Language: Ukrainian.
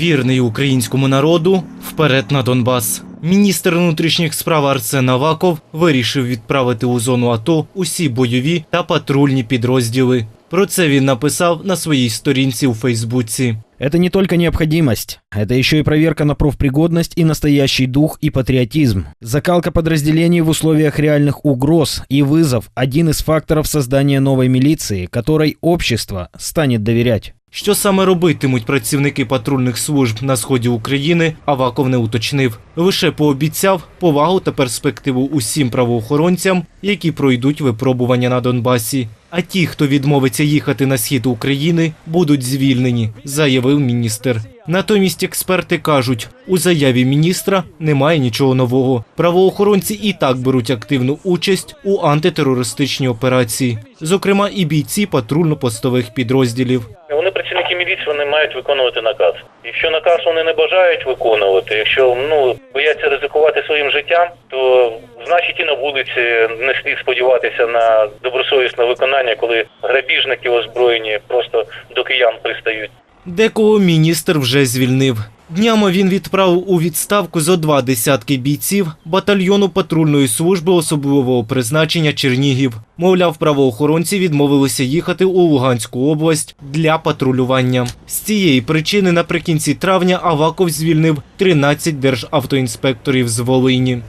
Вірний українському народу вперед на Донбас. Міністр внутрішніх справ Арсен Аваков вирішив відправити у зону АТО усі бойові та патрульні підрозділи. Про це він написав на своїй сторінці у Фейсбуці. Это не только необходимость, это еще и проверка на профпригодность и настоящий дух и патриотизм. Закалка подразделений в условиях реальных угроз и вызов – один из факторов создания новой милиции, которой общество станет доверять. Що саме робитимуть працівники патрульних служб на сході України, Аваков не уточнив. Лише пообіцяв повагу та перспективу усім правоохоронцям, які пройдуть випробування на Донбасі. А ті, хто відмовиться їхати на схід України, будуть звільнені, заявив міністр. Натомість експерти кажуть, у заяві міністра немає нічого нового. Правоохоронці і так беруть активну участь у антитерористичній операції, зокрема і бійці патрульно-постових підрозділів. Працівники міліції, вони мають виконувати наказ. Якщо наказ вони не бажають виконувати, якщо ну бояться ризикувати своїм життям, то значить і на вулиці не слід сподіватися на добросовісне виконання, коли грабіжники озброєні просто до киян пристають. Декого міністр вже звільнив. Днями він відправив у відставку зо два десятки бійців батальйону патрульної служби особливого призначення Чернігів. Мовляв, правоохоронці відмовилися їхати у Луганську область для патрулювання. З цієї причини наприкінці травня Аваков звільнив 13 державтоінспекторів з Волині.